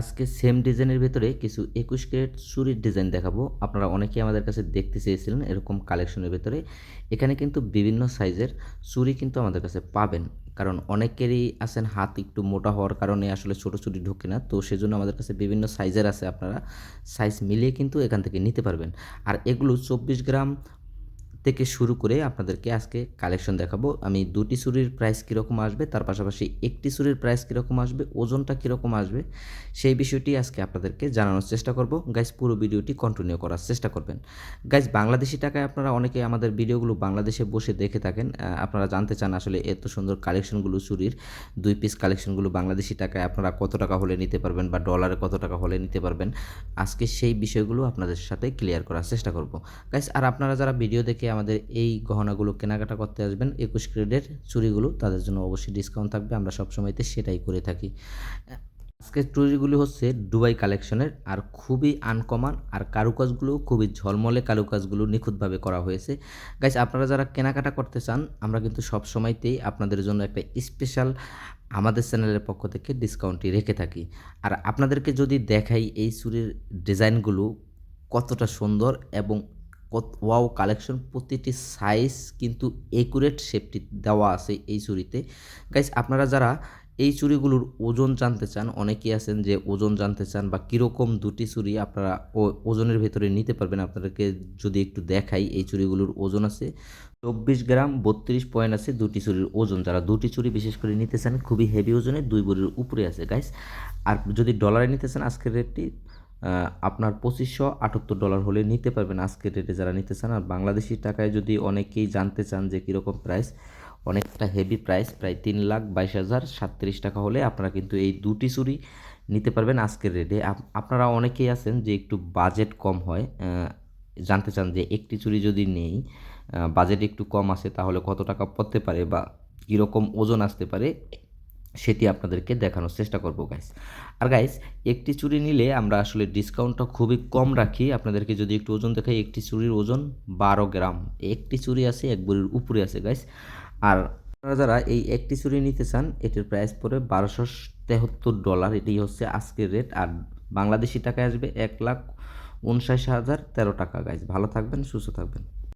আজকে সেম ডিজাইনের ভেতরে কিছু একুশ ক্যারেট চুরির ডিজাইন দেখাবো। আপনারা অনেকেই আমাদের কাছে দেখতে চেয়েছিলেন এরকম কালেকশনের ভেতরে। এখানে কিন্তু বিভিন্ন সাইজের চুরি কিন্তু আমাদের কাছে পাবেন। কারণ অনেকেরই আছেন হাত একটু মোটা হওয়ার কারণে আসলে ছোটো চুরি ঢোকে না। তো সেজন্য আমাদের কাছে বিভিন্ন সাইজের আছে, আপনারা সাইজ মিলিয়ে কিন্তু এখান থেকে নিতে পারবেন। আর এগুলো চব্বিশ গ্রাম থেকে শুরু করে আপনাদেরকে আজকে কালেকশন দেখাবো। আমি দুটি চুরির প্রাইস কীরকম আসবে, তার পাশাপাশি একটি চুরির প্রাইস কীরকম আসবে, ওজনটা কীরকম আসবে, সেই বিষয়টি আজকে আপনাদেরকে জানানোর চেষ্টা করব। গাইজ পুরো ভিডিওটি কন্টিনিউ করার চেষ্টা করবেন। গাইজ বাংলাদেশি টাকায় আপনারা অনেকে আমাদের ভিডিওগুলো বাংলাদেশে বসে দেখে থাকেন। আপনারা জানতে চান আসলে এত সুন্দর কালেকশনগুলো চুরির দুই পিস কালেকশনগুলো বাংলাদেশি টাকায় আপনারা কত টাকা হলে নিতে পারবেন বা ডলারে কত টাকা হলে নিতে পারবেন? আজকে সেই বিষয়গুলো আপনাদের সাথে ক্লিয়ার করার চেষ্টা করব। গাইস আর আপনারা যারা ভিডিও দেখে আমাদের এই গহনাগুলো কেনাকাটা করতে আসবেন, একুশ ক্রেডের চুরিগুলো তাদের জন্য অবশ্যই ডিসকাউন্ট থাকবে, আমরা সবসময়তে সেটাই করে থাকি। আজকের চুরিগুলি হচ্ছে দুবাই কালেকশনের আর খুবই আনকমন আর কারুকাজগুলো খুবই ঝলমলে কারুকাজগুলো নিখুঁতভাবে করা হয়েছে। গাইস আপনারা যারা কেনাকাটা করতে চান, আমরা কিন্তু সব সময়তেই আপনাদের জন্য একটা স্পেশাল আমাদের চ্যানেলের পক্ষ থেকে ডিসকাউন্টটি রেখে থাকি। আর আপনাদেরকে যদি দেখাই এই চুরির ডিজাইনগুলো কতটা সুন্দর এবং ওয়াও, কালেকশন প্রতিটি সাইজ কিন্তু একুরেট শেপটি দেওয়া আছে এই চুরিতে গাইস, আপনারা যারা এই চুরিগুলোর ওজন জানতে চান, অনেকেই আছেন যে ওজন জানতে চান বা কীরকম দুটি চুরি আপনারা ওজনের ভেতরে নিতে পারবেন, আপনাদেরকে যদি একটু দেখাই এই চুরিগুলোর ওজন আছে। চব্বিশ গ্রাম, বত্রিশ পয়েন্ট আছে দুটি চুরির ওজন। যারা দুটি চুরি বিশেষ করে নিতে চান, খুবই হেভি ওজনে দুই বড়ির উপরে আছে, গাইস। আর যদি ডলারে নিতে চান, আজকের রেটটি আপনার পঁচিশশো আটাত্তর ডলার হলে নিতে পারবেন। আজকের রেটে যারা নিতে চান, আর বাংলাদেশি টাকায় যদি অনেকেই জানতে চান যে কীরকম প্রাইস অনেকটা হেভি প্রাইস প্রায় তিন লাখ বাইশ হাজার সাতত্রিশ টাকা হলে আপনারা কিন্তু এই দুটি চুরি নিতে পারবেন আজকের রেটে আপ- আপনারা অনেকেই আছেন যে একটু বাজেট কম হয় জানতে চান যে একটি চুরি যদি নেই বাজেট একটু কম আসে তাহলে কত টাকা পড়তে পারে বা কীরকম ওজন আসতে পারে সেটি আপনাদেরকে দেখানোর চেষ্টা করব গাইস আর গাইস একটি চুড়ি নিলে আমরা আসলে ডিসকাউন্টটা খুবই কম রাখি। আপনাদেরকে যদি একটু ওজন দেখাই, একটি চুড়ির ওজন বারো গ্রাম। একটি চুড়ি আছে, এক বড়ির উপরে আছে গাইস আর আপনারা যারা এই একটি চুড়ি নিতে চান, এটির প্রাইস পড়বে বারোশো তেহাত্তর ডলার এটি হচ্ছে আজকের রেট আর বাংলাদেশি টাকায় আসবে এক লাখ উনষাট হাজার তেরো টাকা গাইস ভালো থাকবেন, সুস্থ থাকবেন।